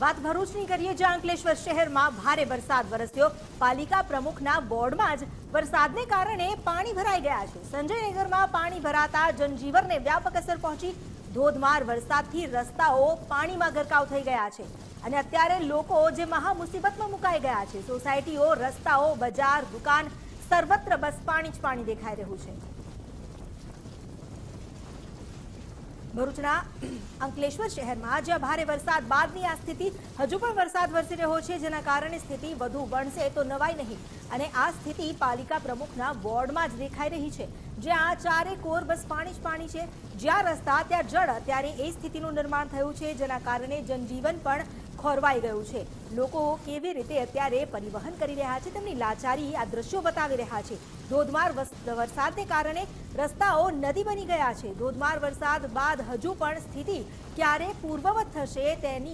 વાત ભરૂચની કરીએ જ્યાં અંકલેશ્વર શહેરમાં ભારે વરસાદ વરસ્યો. પાલિકા પ્રમુખના બોર્ડમાં જ વરસાદને કારણે પાણી ભરાઈ ગયા છે. સંજયનગરમાં પાણી ભરાતા જનજીવનને વ્યાપક અસર પહોંચી. ધોધમાર વરસાદથી રસ્તાઓ પાણીમાં ગરકાવ થઈ ગયા છે. અને અત્યારે લોકો જે મહા મુસીબતમાં મુકાઈ ગયા છે. સોસાયટીઓ, રસ્તાઓ, બજાર, દુકાન, સર્વત્ર બસ પાણી જ પાણી દેખાઈ રહ્યું છે. ભરૂચના અંકલેશ્વર શહેરમાં જ્યાં ભારે વરસાદ. બાદની આ સ્થિતિ હજુ પણ વરસાદ વરસી રહ્યો છે, જેના કારણે સ્થિતિ વધુ બનશે તો નવાઈ નહીં. અને આ સ્થિતિ પાલિકા પ્રમુખના વોર્ડમાં જ દેખાઈ રહી છે, જ્યાં ચારે કોર બસ પાણી જ પાણી છે. જ્યાં રસ્તા, ત્યાં જળ અત્યારે એ સ્થિતિનું નિર્માણ થયું છે, જેના કારણે જનજીવન પણ ખોરવાઈ ગયું છે. લોકો કેવી રીતે અત્યારે પરિવહન કરી રહ્યા છે તેમની લાચારી આ દ્રશ્યો બતાવી રહ્યા છે. ધોધમાર વરસાદને કારણે રસ્તાઓ નદી બની ગયા છે. ધોધમાર વરસાદ બાદ હજુ પણ સ્થિતિ ક્યારે પૂર્વવત થશે તેની